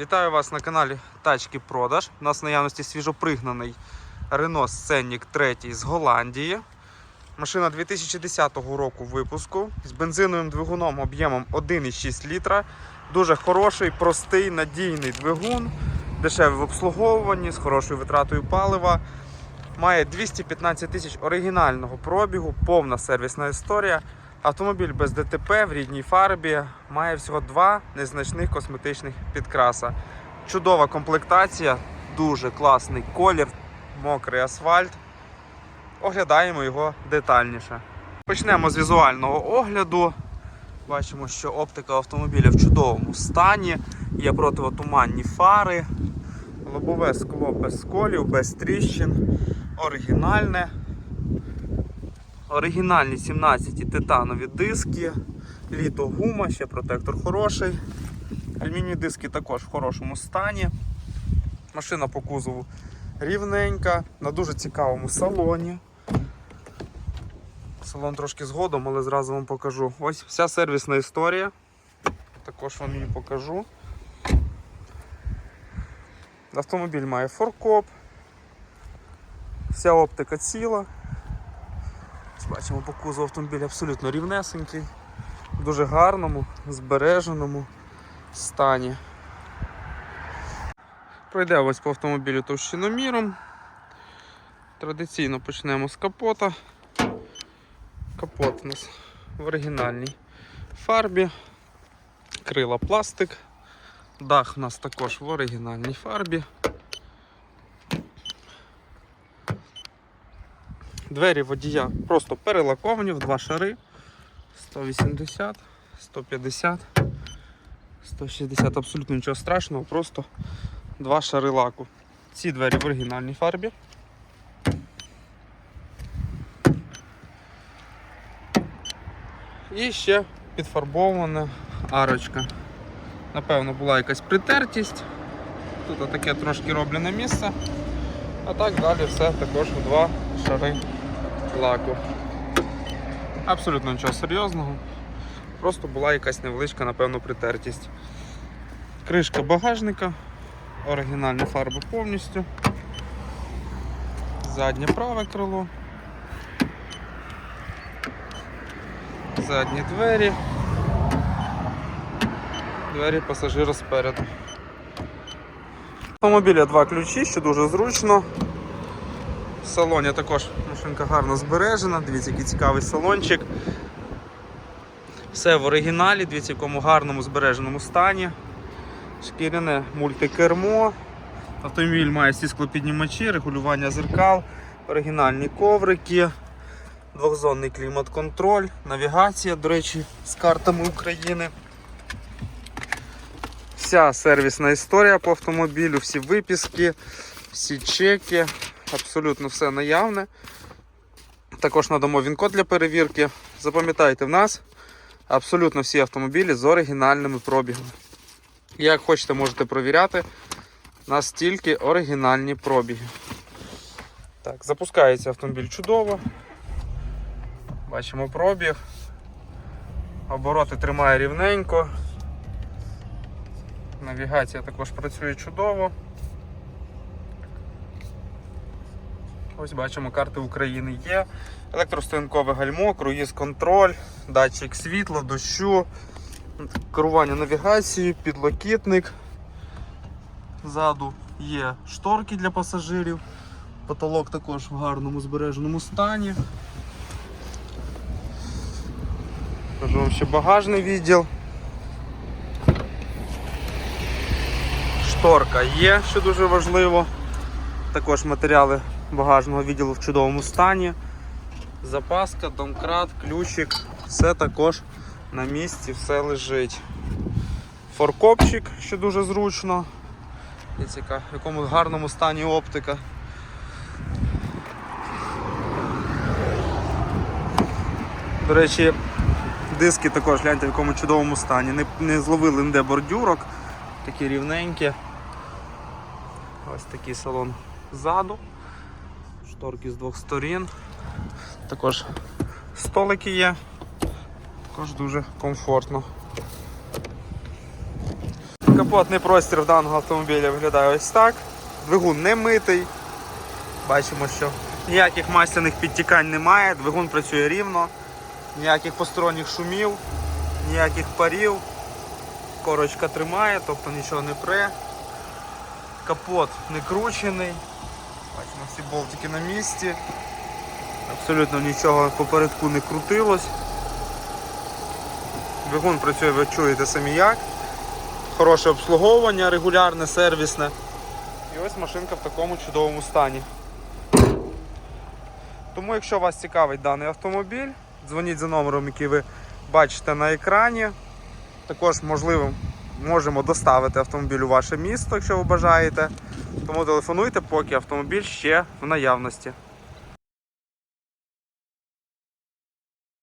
Вітаю вас на каналі Тачки Продаж. У нас в наявності свіжопригнаний Renault Scenic 3 з Голландії. Машина 2010 року випуску з бензиновим двигуном об'ємом 1,6 літра. Дуже хороший, простий, надійний двигун, дешевий в обслуговуванні, з хорошою витратою палива. Має 215 тисяч оригінального пробігу, повна сервісна історія. Автомобіль без ДТП в рідній фарбі має всього два незначних косметичних підкраса. Чудова комплектація, дуже класний колір, мокрий асфальт. Оглядаємо його детальніше. Почнемо з візуального огляду. Бачимо, що оптика автомобіля в чудовому стані, є противотуманні фари, лобове скло без сколів, без тріщин, оригінальне. Оригінальні 17 титанові диски, літо гума, ще протектор хороший. Алюмінієві диски також в хорошому стані. Машина по кузову рівненька, на дуже цікавому салоні. Салон трошки згодом, але зразу вам покажу. Ось вся сервісна історія. Також вам її покажу. Автомобіль має форкоп. Вся оптика ціла. Бачимо по кузову автомобіль абсолютно рівнесенький, в дуже гарному, збереженому стані. Пройде ось по автомобілю товщиноміром. Традиційно почнемо з капота. Капот у нас в оригінальній фарбі, крила пластик, дах у нас також в оригінальній фарбі. Двері водія просто перелаковані в два шари. 180, 150, 160, абсолютно нічого страшного, просто два шари лаку. Ці двері в оригінальній фарбі. І ще підфарбована арочка. Напевно, була якась притертість. Тут таке трошки роблене місце. А так далі все також в два шари лаку. Абсолютно нічого серйозного. Просто була якась невеличка, напевно, притертість. Кришка багажника, оригінальна фарба повністю. Заднє праве крило. Задні двері. Двері пасажира спереду. Автомобіля два ключі, що дуже зручно. В салоні також машинка гарно збережена, дивіться, який цікавий салончик. Все в оригіналі, дивіться, в якому гарному збереженому стані. Шкіряне мультикермо. Автомобіль має всі склопіднімачі, регулювання зеркал, оригінальні коврики, двохзонний клімат-контроль, навігація, до речі, з картами України. Вся сервісна історія по автомобілю, всі виписки, всі чеки, абсолютно все наявне. Також надамо він-код для перевірки. Запам'ятайте, в нас абсолютно всі автомобілі з оригінальними пробігами. Як хочете, можете провіряти. У нас тільки оригінальні пробіги. Так, Запускається автомобіль чудово. Бачимо пробіг. Обороти тримає рівненько. Навігація також працює чудово. Ось бачимо, карти України є. Електростоянкове гальмо, круїз контроль, датчик світла, дощу, керування навігацією, підлокітник. Ззаду є шторки для пасажирів. Потолок також в гарному збереженому стані. Кажу вам ще багажний відділ. Шторка є, що дуже важливо. Також матеріали багажного відділу в чудовому стані. Запаска, домкрат, ключик, все також на місці, все лежить. Форкопчик, що дуже зручно. Дивіться, в якому гарному стані оптика. До речі, диски також гляньте в якому чудовому стані. Не, не зловили ніде бордюрок, такі рівненькі. Ось такий салон ззаду. Шторки з двох сторін. Також столики є. Також дуже комфортно. Капотний простір в даного автомобіля виглядає ось так. Двигун не митий. Бачимо, що ніяких масляних підтікань немає, двигун працює рівно, ніяких посторонніх шумів, ніяких парів. Корочка тримає, тобто нічого не пре. Капот не кручений. Бачимо, всі болтики на місці. Абсолютно нічого попередку не крутилось. Двигун працює, ви чуєте самі як. Хороше обслуговування, регулярне, сервісне. І ось машинка в такому чудовому стані. Тому, якщо вас цікавить даний автомобіль, дзвоніть за номером, який ви бачите на екрані. Також, можливо, можемо доставити автомобіль у ваше місто, якщо ви бажаєте. Тому телефонуйте, поки автомобіль ще в наявності.